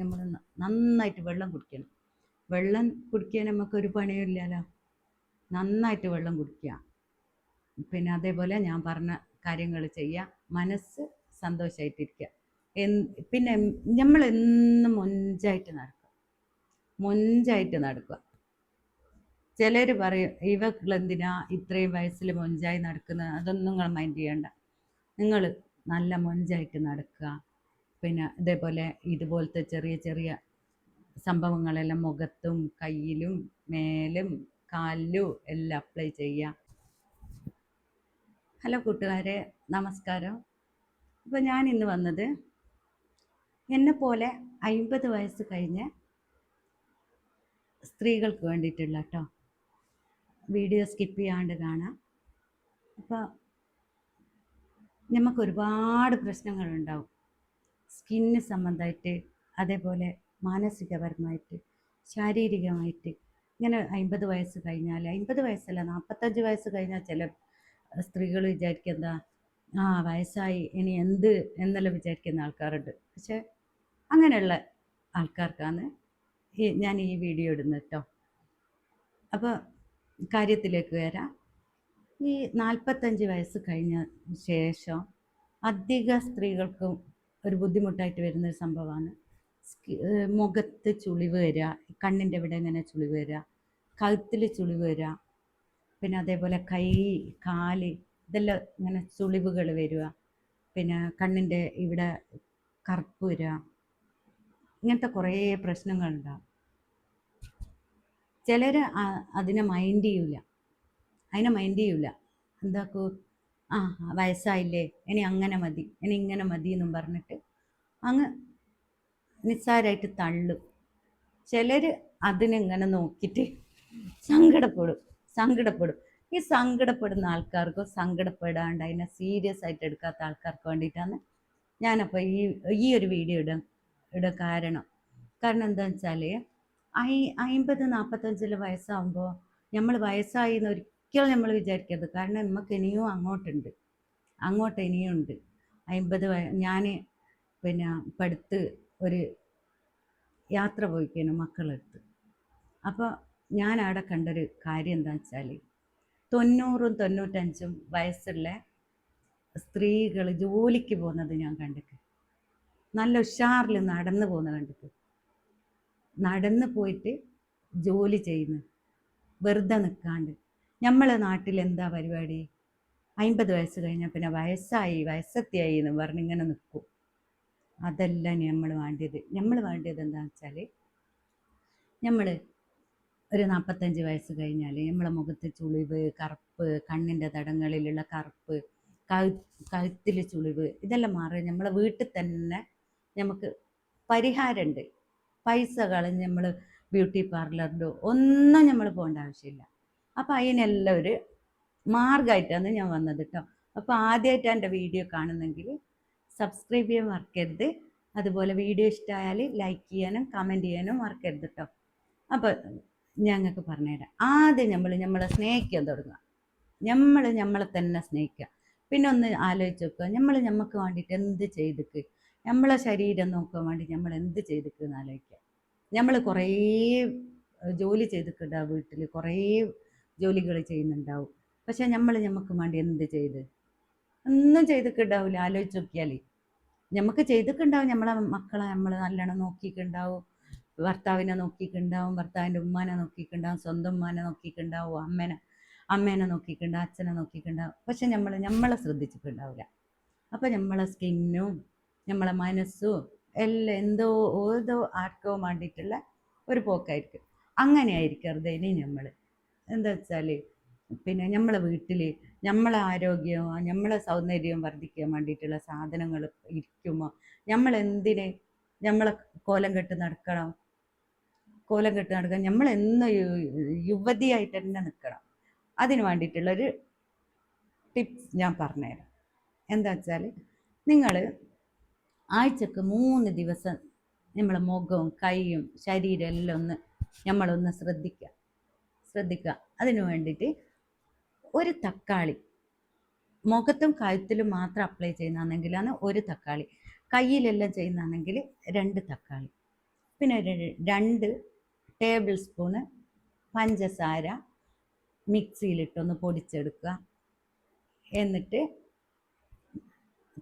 നമ്മൾ നന്നായിട്ട് വെള്ളം കുടിക്കണം. വെള്ളം കുടിക്കാൻ നമുക്കൊരു പണിയില്ലല്ലോ നന്നായിട്ട് വെള്ളം കുടിക്കുക. പിന്നെ അതേപോലെ ഞാൻ പറഞ്ഞ കാര്യങ്ങൾ ചെയ്യുക. മനസ്സ് സന്തോഷമായിട്ടിരിക്കുക പിന്നെ നമ്മൾ എന്നും മൊഞ്ചായിട്ട് നടക്കുക. മൊഞ്ചായിട്ട് നടക്കുക. ചിലർ പറയും ഇവക്കളെന്തിനാ ഇത്രയും വയസ്സിൽ മൊഞ്ചായി നടക്കുന്നത്? അതൊന്നും നിങ്ങൾ മൈൻഡ് ചെയ്യണ്ട. നിങ്ങൾ നല്ല മൊഞ്ചായിട്ട് നടക്കുക. പിന്നെ ഇതേപോലെ ഇതുപോലത്തെ ചെറിയ ചെറിയ സംഭവങ്ങളെല്ലാം മുഖത്തും കയ്യിലും മേലും കാലിലും എല്ലാം അപ്ലൈ ചെയ്യുക ഹലോ കൂട്ടുകാരെ നമസ്കാരം. ഇപ്പോൾ ഞാൻ ഇന്ന് വന്നത് എന്നെ പോലെ അൻപത് വയസ്സ് കഴിഞ്ഞ സ്ത്രീകൾക്ക് വേണ്ടിയിട്ടുള്ള കേട്ടോ വീഡിയോ സ്കിപ്പ് ചെയ്യാണ്ട് കാണാം. അപ്പോൾ നമുക്ക് ഒരുപാട് പ്രശ്നങ്ങളുണ്ടാവും. സ്കിന്ന് സംബന്ധമായിട്ട് അതേപോലെ മാനസികപരമായിട്ട് ശാരീരികമായിട്ട്. ഇങ്ങനെ അൻപത് വയസ്സ് കഴിഞ്ഞാൽ അൻപത് വയസ്സല്ല നാൽപ്പത്തഞ്ച് വയസ്സ് കഴിഞ്ഞാൽ ചില സ്ത്രീകൾ വിചാരിക്കുക എന്താ ആ വയസ്സായി ഇനി എന്ത് എന്നെല്ലാം വിചാരിക്കുന്ന ആൾക്കാരുണ്ട്. പക്ഷെ അങ്ങനെയുള്ള ആൾക്കാർക്കാണ് ഞാൻ ഈ വീഡിയോ ഇടുന്നത് കേട്ടോ അപ്പോൾ കാര്യത്തിലേക്ക് വരാം. ഈ നാൽപ്പത്തഞ്ച് വയസ്സ് കഴിഞ്ഞ ശേഷം അധിക സ്ത്രീകൾക്കും ഒരു ബുദ്ധിമുട്ടായിട്ട് വരുന്ന ഒരു സംഭവമാണ്. മുഖത്ത് ചുളിവ് വരിക കണ്ണിന്റെ ഇവിടെ ഇങ്ങനെ ചുളിവ് വരിക കഴുത്തിൽ ചുളിവ് വരിക പിന്നെ അതേപോലെ കൈ കാൽ ഇതെല്ലാം ഇങ്ങനെ ചുളിവുകൾ വരിക പിന്നെ കണ്ണിന്റെ ഇവിടെ കറുപ്പ് വരിക ഇങ്ങനത്തെ കുറേ പ്രശ്നങ്ങളുണ്ടാവും ചിലർ അതിനെ മൈൻഡ് ചെയ്യൂല. അതിനെ മൈൻഡ് ചെയ്യൂല. എന്താക്കൂ? ആ വയസ്സായില്ലേ? ഇനി അങ്ങനെ മതി. ഇനി ഇങ്ങനെ മതി എന്നും പറഞ്ഞിട്ട് അങ്ങ് നിസ്സാരമായിട്ട് തള്ളും. ചിലർ അതിനെങ്ങനെ നോക്കിയിട്ട് സങ്കടപ്പെടും സങ്കടപ്പെടും. ഈ സങ്കടപ്പെടുന്ന ആൾക്കാർക്കോ സങ്കടപ്പെടാണ്ട് അതിനെ സീരിയസ് ആയിട്ട് എടുക്കാത്ത ആൾക്കാർക്ക് വേണ്ടിയിട്ടാണ് ഞാനപ്പോൾ ഈ ഈ ഒരു വീഡിയോ ഇടാൻ ഇടാൻ കാരണം. കാരണം എന്താണെന്ന് വെച്ചാൽ ഐ അമ്പത് നാൽപ്പത്തഞ്ചിൽ വയസ്സാകുമ്പോൾ നമ്മൾ വയസ്സായി എന്ന് ഒരിക്കലും നമ്മൾ വിചാരിക്കരുത്. കാരണം നമുക്ക് ഇനിയും അങ്ങോട്ടുണ്ട്. അങ്ങോട്ട് ഇനിയും ഉണ്ട്. അമ്പത് ഞാൻ പിന്നെ പഠിത്ത് ഒരു യാത്ര പോയിക്കാനും മക്കളെടുത്ത്. അപ്പോൾ ഞാൻ അവിടെ കണ്ടൊരു കാര്യം എന്താണെന്ന് വെച്ചാൽ തൊണ്ണൂറും തൊണ്ണൂറ്റഞ്ചും വയസ്സുള്ള സ്ത്രീകൾ ജോലിക്ക് പോകുന്നത് ഞാൻ കണ്ടിട്ട്. നല്ല ഉഷാറിൽ നടന്നു പോകുന്ന കണ്ടിട്ട്. നടന്നു പോയിട്ട് ജോലി ചെയ്യുന്നു. വെറുതെ നിൽക്കാണ്ട് നമ്മളെ നാട്ടിൽ എന്താ പരിപാടി? അമ്പത് വയസ്സ് കഴിഞ്ഞാൽ പിന്നെ വയസ്സായി വയസ്സത്തിയായി എന്ന് പറഞ്ഞ് ഇങ്ങനെ നിൽക്കും അതല്ല നമ്മൾ വേണ്ടിയത്. നമ്മൾ വേണ്ടിയത് എന്താണെന്ന് വെച്ചാൽ നമ്മൾ ഒരു നാൽപ്പത്തഞ്ച് വയസ്സ് കഴിഞ്ഞാൽ നമ്മളെ മുഖത്ത് ചുളിവ് കറുപ്പ് കണ്ണിന്റെ തടങ്ങളിലുള്ള കറുപ്പ് കഴു കഴുത്തിൽ ചുളിവ് ഇതെല്ലാം മാറി നമ്മളെ വീട്ടിൽ തന്നെ നമുക്ക് പരിഹാരമുണ്ട് പൈസ കളഞ്ഞ് നമ്മൾ ബ്യൂട്ടി പാർലറിലോ ഒന്നും നമ്മൾ പോകേണ്ട ആവശ്യമില്ല. അപ്പോൾ അതിനെല്ലാം ഒരു മാർഗമായിട്ടാണ് ഞാൻ വന്നത് കേട്ടോ അപ്പോൾ ആദ്യമായിട്ട് എന്റെ വീഡിയോ കാണുന്നെങ്കിൽ സബ്സ്ക്രൈബ് ചെയ്യാൻ മറക്കരുത്. അതുപോലെ വീഡിയോ ഇഷ്ടമായാൽ ലൈക്ക് ചെയ്യാനും കമന്റ് ചെയ്യാനും മറക്കരുത് കേട്ടോ അപ്പോൾ ഞങ്ങൾക്ക് പറഞ്ഞുതരാം. ആദ്യം നമ്മൾ നമ്മളെ സ്നേഹിക്കാൻ തുടങ്ങുക. നമ്മൾ നമ്മളെ തന്നെ സ്നേഹിക്കുക. പിന്നെ ഒന്ന് ആലോചിച്ച് നോക്കുക. നമ്മൾ നമുക്ക് വേണ്ടിയിട്ട് എന്ത് ചെയ്തിക്ക്? നമ്മളെ ശരീരം നോക്കാൻ വേണ്ടി നമ്മൾ എന്ത് ചെയ്തിക്ക് എന്ന് ആലോചിക്കുക. നമ്മൾ കുറേ ജോലി ചെയ്തിട്ടുണ്ടാവും വീട്ടിൽ കുറേ ജോലികൾ ചെയ്യുന്നുണ്ടാവും. പക്ഷെ നമ്മൾ നമുക്ക് വേണ്ടി എന്ത് ചെയ്ത്? ഒന്നും ചെയ്തിട്ടുണ്ടാവില്ല ആലോചിച്ച് നോക്കിയാൽ നമുക്ക് ചെയ്തിട്ടുണ്ടാവും. നമ്മളെ മക്കളെ നമ്മൾ നല്ലോണം നോക്കിയിട്ടുണ്ടാവും. ഭർത്താവിനെ നോക്കിയിട്ടുണ്ടാവും. ഭർത്താവിന്റെ ഉമ്മാനെ നോക്കിയിട്ടുണ്ടാവും. സ്വന്തം ഉമ്മാനെ നോക്കിയിട്ടുണ്ടാവും. അമ്മേനെ അമ്മേനെ നോക്കിയിട്ടുണ്ടാവും അച്ഛനെ നോക്കിയിട്ടുണ്ടാവും. പക്ഷെ നമ്മൾ നമ്മളെ ശ്രദ്ധിച്ചിട്ടുണ്ടാവില്ല. അപ്പോൾ നമ്മളെ സ്കിന്നും നമ്മളെ മനസ്സും എല്ലാം എന്തോ ഓരോ ആർക്കോ വേണ്ടിയിട്ടുള്ള ഒരു പോക്കായിരിക്കും. അങ്ങനെ ആയിരിക്കരുത് ഇനി നമ്മൾ. എന്താ വെച്ചാൽ പിന്നെ നമ്മളെ വീട്ടിൽ നമ്മളെ ആരോഗ്യവും നമ്മളെ സൗന്ദര്യം വർദ്ധിക്കാൻ വേണ്ടിയിട്ടുള്ള സാധനങ്ങൾ ഇരിക്കുമ്പോൾ നമ്മൾ എന്തിന് നമ്മളെ കോലം കെട്ട് നടക്കണം? കോലം കെട്ട് നടക്കണം നമ്മൾ എന്ന് യുവതിയായിട്ട് തന്നെ നിൽക്കണം അതിന് വേണ്ടിയിട്ടുള്ളൊരു ടിപ്സ് ഞാൻ പറഞ്ഞുതരാം എന്താ വെച്ചാൽ നിങ്ങൾ ആഴ്ചക്ക് മൂന്ന് ദിവസം നമ്മളെ മുഖവും കൈയും ശരീരം എല്ലാം ഒന്ന് നമ്മളൊന്ന് ശ്രദ്ധിക്കുക ശ്രദ്ധിക്കുക. അതിനു വേണ്ടിയിട്ട് ഒരു തക്കാളി മുഖത്തും കഴുത്തിലും മാത്രം അപ്ലൈ ചെയ്യുന്നതാണെങ്കിലാണ് ഒരു തക്കാളി കയ്യിലെല്ലാം ചെയ്യുന്നതാണെങ്കിൽ രണ്ട് തക്കാളി പിന്നെ രണ്ട് ടേബിൾ സ്പൂണ് പഞ്ചസാര മിക്സിയിലിട്ടൊന്ന് പൊടിച്ചെടുക്കുക. എന്നിട്ട്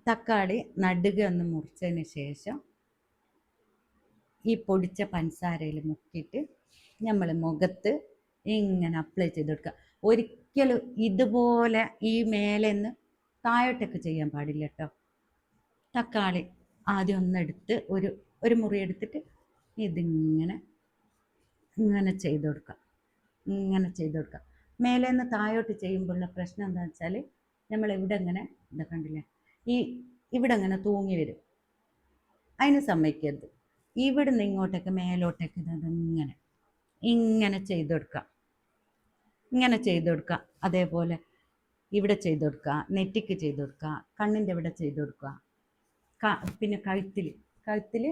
തക്കാളി നടുക ഒന്ന് മുറിച്ചതിന് ശേഷം ഈ പൊടിച്ച പഞ്ചസാരയിൽ മുക്കിയിട്ട് നമ്മൾ മുഖത്ത് ഇങ്ങനെ അപ്ലൈ ചെയ്ത് കൊടുക്കുക ഒരിക്കലും ഇതുപോലെ ഈ മേലെ നിന്ന് താഴോട്ടൊക്കെ ചെയ്യാൻ പാടില്ല കേട്ടോ തക്കാളി ആദ്യം ഒന്നെടുത്ത് ഒരു ഒരു മുറി എടുത്തിട്ട് ഇതിങ്ങനെ ഇങ്ങനെ ചെയ്ത് കൊടുക്കുക ഇങ്ങനെ ചെയ്ത് കൊടുക്കുക മേലെ നിന്ന് താഴോട്ട് ചെയ്യുമ്പോഴുള്ള പ്രശ്നം എന്താണെന്ന് വെച്ചാൽ നമ്മൾ ഇവിടെ ഇങ്ങനെ ഇതാ കണ്ടില്ലേ? ഈ ഇവിടെ ഇങ്ങനെ തൂങ്ങി വരും. അതിന് സമ്മതിക്കരുത്. ഇവിടെ നിന്ന് ഇങ്ങോട്ടേക്ക് മേലോട്ടേക്ക് ഇങ്ങനെ. ഇങ്ങനെ ചെയ്തു കൊടുക്കുക ഇങ്ങനെ ചെയ്തു കൊടുക്കുക അതേപോലെ ഇവിടെ ചെയ്തു കൊടുക്കുക നെറ്റിക്ക് ചെയ്തു കൊടുക്കുക കണ്ണിന്റെ ഇവിടെ ചെയ്തു കൊടുക്കുക പിന്നെ കഴുത്തിൽ കഴുത്തിൽ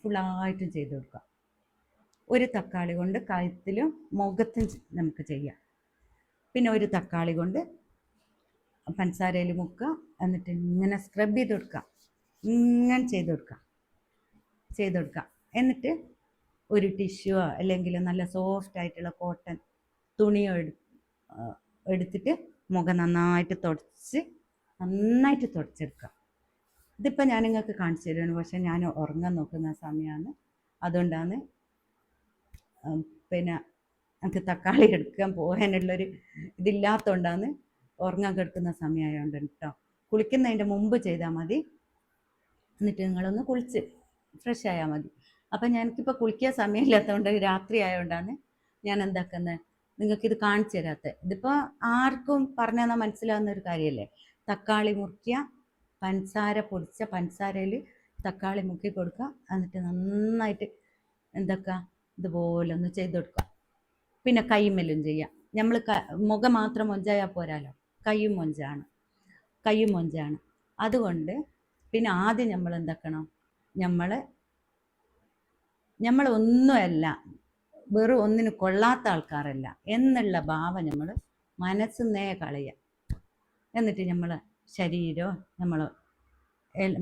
ഫുള്ളായിട്ടും ചെയ്തു കൊടുക്കുക ഒരു തക്കാളി കൊണ്ട് കഴുത്തിലും മുഖത്തും നമുക്ക് ചെയ്യാം. പിന്നെ ഒരു തക്കാളി കൊണ്ട് പഞ്ചസാരയിൽ മുക്കുക. എന്നിട്ട് ഇങ്ങനെ സ്ക്രബ് ചെയ്ത് കൊടുക്കുക ഇങ്ങനെ ചെയ്തു കൊടുക്കുക ചെയ്തു കൊടുക്കുക എന്നിട്ട് ഒരു ടിഷ്യൂ അല്ലെങ്കിൽ നല്ല സോഫ്റ്റ് ആയിട്ടുള്ള കോട്ടൺ തുണിയോ എടു എടുത്തിട്ട് മുഖം നന്നായിട്ട് തുടച്ച് നന്നായിട്ട് തുടച്ചെടുക്കുക. ഇതിപ്പോൾ ഞാൻ നിങ്ങൾക്ക് കാണിച്ചു തരുവാണ്. പക്ഷേ ഞാൻ ഉറങ്ങാൻ നോക്കുന്ന സമയമാണ് അതുകൊണ്ടാണ് പിന്നെ എനിക്ക് തക്കാളി എടുക്കാൻ പോകാനുള്ളൊരു ഇതില്ലാത്തതുകൊണ്ടാണ് ഉറങ്ങാൻ കിടക്കുന്ന സമയമായതുകൊണ്ട് കേട്ടോ. കുളിക്കുന്നതിന്റെ മുമ്പ് ചെയ്താൽ മതി. എന്നിട്ട് നിങ്ങളൊന്ന് കുളിച്ച് ഫ്രഷ് ആയാൽ മതി. അപ്പം ഞാനിപ്പോൾ കുളിക്കാൻ സമയമില്ലാത്തതുകൊണ്ട് രാത്രി ആയതുകൊണ്ടാണ് ഞാൻ എന്താക്കുന്നത് നിങ്ങൾക്കിത് കാണിച്ചു തരാത്തത് ഇതിപ്പോൾ ആർക്കും പറഞ്ഞു തന്നാൽ മനസ്സിലാവുന്ന ഒരു കാര്യമല്ലേ തക്കാളി മുറിക്കുക പഞ്ചസാര പൊടിച്ച പഞ്ചസാരയിൽ തക്കാളി മുക്കി കൊടുക്കുക എന്നിട്ട് നന്നായിട്ട് എന്തൊക്കെ? ഇതുപോലെ ഒന്ന് ചെയ്ത് കൊടുക്കുക പിന്നെ കൈമലും ചെയ്യാം. നമ്മൾ ക മുഖം മാത്രം മൊഞ്ചായാൽ പോരാലോ? കൈയും മൊഞ്ചാണ്. കൈയും മൊഞ്ചാണ്. അതുകൊണ്ട് പിന്നെ ആദ്യം നമ്മൾ എന്താക്കണം നമ്മൾ നമ്മളൊന്നുമല്ല വെറും ഒന്നിന് കൊള്ളാത്ത ആൾക്കാരല്ല. എന്നുള്ള ഭാവം നമ്മൾ മനസ്സിന്നേ കളയുക എന്നിട്ട് നമ്മൾ ശരീരവും നമ്മൾ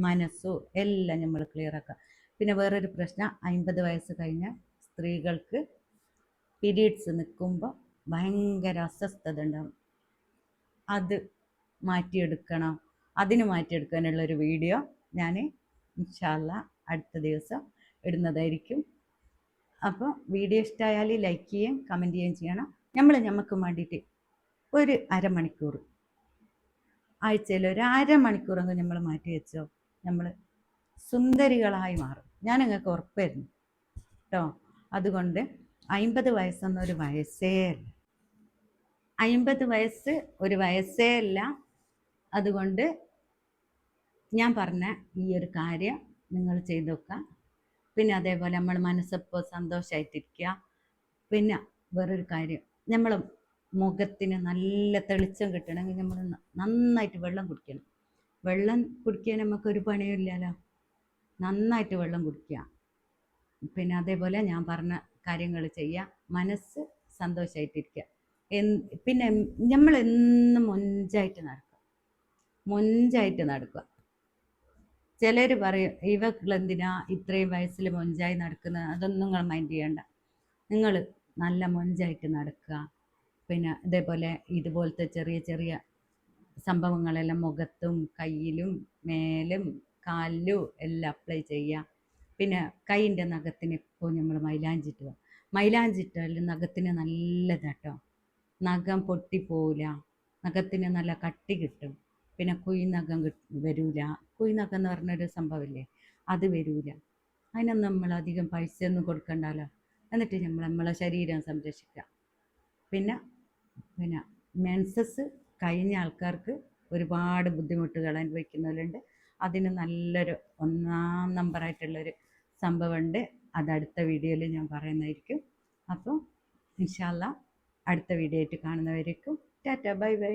മനസ്സോ എല്ലാം നമ്മൾ ക്ലിയർ ആക്കുക പിന്നെ വേറൊരു പ്രശ്നം അമ്പത് വയസ്സ് കഴിഞ്ഞ സ്ത്രീകൾക്ക് പീരീഡ്സ് നിൽക്കുമ്പോൾ ഭയങ്കര അസ്വസ്ഥത ഉണ്ടാവും. അത് മാറ്റിയെടുക്കണം. അതിന് മാറ്റിയെടുക്കാനുള്ളൊരു വീഡിയോ ഞാൻ ഇൻഷാല്ല അടുത്ത ദിവസം ഇടുന്നതായിരിക്കും. അപ്പോൾ വീഡിയോ ഇഷ്ടമായാൽ ലൈക്ക് ചെയ്യുകയും കമന്റ് ചെയ്യുകയും ചെയ്യണം. നമ്മൾ നമുക്ക് വേണ്ടിയിട്ട് ഒരു അരമണിക്കൂർ ആഴ്ചയിൽ ഒരു അരമണിക്കൂറെങ്കിലും നമ്മൾ മാറ്റി വെച്ചോ. നമ്മൾ സുന്ദരികളായി മാറും. ഞാൻ നിങ്ങൾക്ക് ഉറപ്പായിരുന്നു കേട്ടോ അതുകൊണ്ട് അമ്പത് വയസ്സെന്നൊരു വയസ്സേ അല്ല. അമ്പത് വയസ്സ് ഒരു വയസ്സേ അല്ല. അതുകൊണ്ട് ഞാൻ പറഞ്ഞ ഈ ഒരു കാര്യം നിങ്ങൾ ചെയ്തു നോക്കുക. പിന്നെ അതേപോലെ നമ്മൾ മനസ്സപ്പോൾ സന്തോഷമായിട്ടിരിക്കുക പിന്നെ വേറൊരു കാര്യം. നമ്മൾ മുഖത്തിന് നല്ല തെളിച്ചം കിട്ടണമെങ്കിൽ നമ്മൾ നന്നായിട്ട് വെള്ളം കുടിക്കണം. വെള്ളം കുടിക്കാൻ നമുക്ക് ഒരു പണിയുമില്ലല്ലോ നന്നായിട്ട് വെള്ളം കുടിക്കുക പിന്നെ അതേപോലെ ഞാൻ പറഞ്ഞ കാര്യങ്ങൾ ചെയ്യുക മനസ്സ് സന്തോഷമായിട്ടിരിക്കുക പിന്നെ നമ്മൾ എന്നും മൊഞ്ചായിട്ട് നടക്കുക മൊഞ്ചായിട്ട് നടക്കുക ചിലർ പറയും ഇവക്കളെന്തിനാ ഇത്രയും വയസ്സിൽ മൊഞ്ചായി നടക്കുന്നത് അതൊന്നും നിങ്ങൾ മൈൻഡ് ചെയ്യണ്ട. നിങ്ങൾ നല്ല മൊഞ്ചായിട്ട് നടക്കുക പിന്നെ ഇതേപോലെ ഇതുപോലത്തെ ചെറിയ ചെറിയ സംഭവങ്ങളെല്ലാം മുഖത്തും കയ്യിലും മേലും കാലിലും എല്ലാം അപ്ലൈ ചെയ്യുക പിന്നെ കൈയിന്റെ നഖത്തിന് ഇപ്പോൾ നമ്മൾ മൈലാഞ്ചിട്ട് പോകും മൈലാഞ്ചിട്ടാൽ നഖത്തിന് നല്ലതാട്ടോ. നഖം പൊട്ടിപ്പോവില്ല നഖത്തിന് നല്ല കട്ടി കിട്ടും. പിന്നെ കുയി നഖം കിട്ടും വരൂല. കുയി എന്നൊക്കെ എന്ന് പറഞ്ഞൊരു സംഭവമില്ലേ? അത് വരൂല. അതിനൊന്നും നമ്മൾ അധികം പൈസ ഒന്നും കൊടുക്കണ്ടല്ലോ എന്നിട്ട് നമ്മൾ നമ്മളെ ശരീരം സംരക്ഷിക്കുക പിന്നെ പിന്നെ മെൻസസ് കഴിഞ്ഞ ആൾക്കാർക്ക് ഒരുപാട് ബുദ്ധിമുട്ടുകൾ അനുഭവിക്കുന്നവരുണ്ട്. അതിന് നല്ലൊരു ഒന്നാം നമ്പറായിട്ടുള്ളൊരു സംഭവമുണ്ട്. അത് അടുത്ത വീഡിയോയിൽ ഞാൻ പറയുന്നതായിരിക്കും. അപ്പോൾ ഇൻഷാല്ല അടുത്ത വീഡിയോ ആയിട്ട് കാണുന്നവരേക്കും ടാറ്റ ബൈ ബൈ.